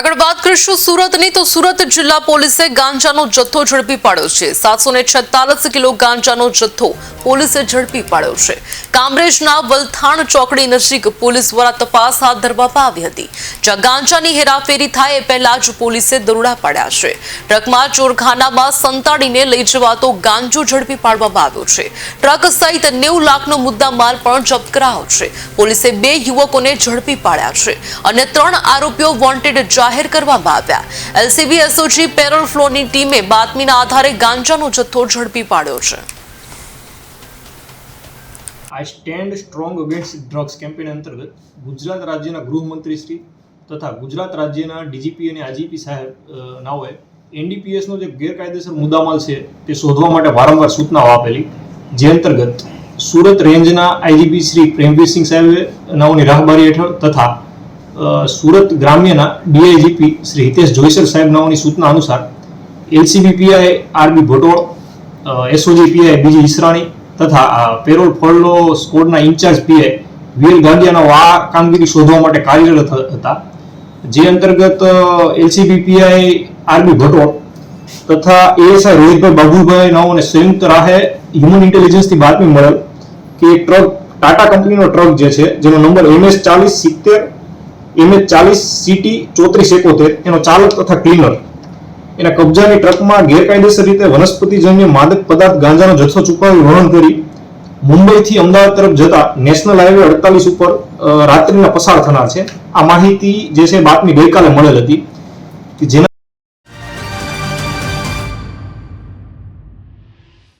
આગળ વાત કરીશું સુરતની. તો સુરત જિલ્લા પોલીસે ગાંજાનો જથ્થો ઝડપી પાડ્યો છે. સાતસો કિલો ગાંજાનો જથ્થો પોલીસે ઝડપી પાડ્યો છે. કામરેજના વલથાણ ચોકડી નજીક પોલીસ દ્વારા તપાસ હાથ ધરવામાં આવી હતી. જ્યાં ગાંજાની હેરાફેરી થાય એ પહેલા જ પોલીસે દરોડા પાડ્યા છે. ટ્રકમાં ચોરખાનામાં સંતાડીને લઈ જવાતો ગાંજો ઝડપી પાડવામાં આવ્યો છે. ટ્રક સહિત નેવું લાખનો મુદ્દા માલ પણ જપ્ત કરાયો છે. પોલીસે બે યુવકોને ઝડપી પાડ્યા છે. અને ત્રણ આરોપીઓ વોન્ટેડ જાહેર કરવામાં આવ્યા. એલસીબી એસઓજી પેરોલ ફ્લોની ટીમે બાતમીના આધારે ગાંજાનો જથ્થો ઝડપી પાડ્યો છે. I stand strong against drugs campaign અંતર્ગત ગુજરાત રાજ્યના ગૃહમંત્રી તથા ગુજરાત રાજ્યના ડીજીપી અને આઈજીપી સાહેબ નાઓએ એનડીપીએસનો જે ગેરકાયદેસર મુદ્દામાલ છે તે શોધવા માટે વારંવાર સૂચનાઓ આપેલી. જે અંતર્ગત સુરત રેન્જના આઈજીપી શ્રી પ્રેમવીરસિંહ સાહેબે નાઓની રાહબારી હેઠળ તથા સુરત ગ્રામ્યના ડીઆઈજીપી શ્રી હિતેશ જોઈસર સાહેબ નાઓની સૂચના અનુસાર LCB PI RB Bhatol SOG PI BG Israni તથા પેરોલ ફળનો સ્કોડના ઇન્ચાર્જ પીઆઈ વીએલ ગાંડિયાનો આ કામગીરી શોધવા માટે કાર્યરત હતા. જે અંતર્ગત એલસીબી પીઆઈ આરબી ભટોળ તથા એએસઆઈ રોહિતભાઈ બાબુભાઈ નાઓને સંયુક્ત રાહે હ્યુમન ઇન્ટેલિજન્સથી બાતમી મળેલ કે ટ્રક ટાટા કંપનીનો ટ્રક જે છે, જેનો નંબર એમએસ ચાલીસ સિત્તેર એમએચ ચાલીસ સીટી ચોત્રીસ એકોતેર, એનો ચાલક તથા ક્લીનર એના કબજાની ટ્રકમાં ગેરકાયદેસર રીતે વનસ્પતિજન્ય માદક પદાર્થ ગાંજાનો જથ્થો છુપાવી વહન કરી મુંબઈથી અમદાવાદ તરફ જતા નેશનલ હાઈવે અડતાલીસ ઉપર રાત્રિના પસાર થનાર છે. આ માહિતી જે છે બાતમી ગઈકાલે મળેલ હતી કે જેના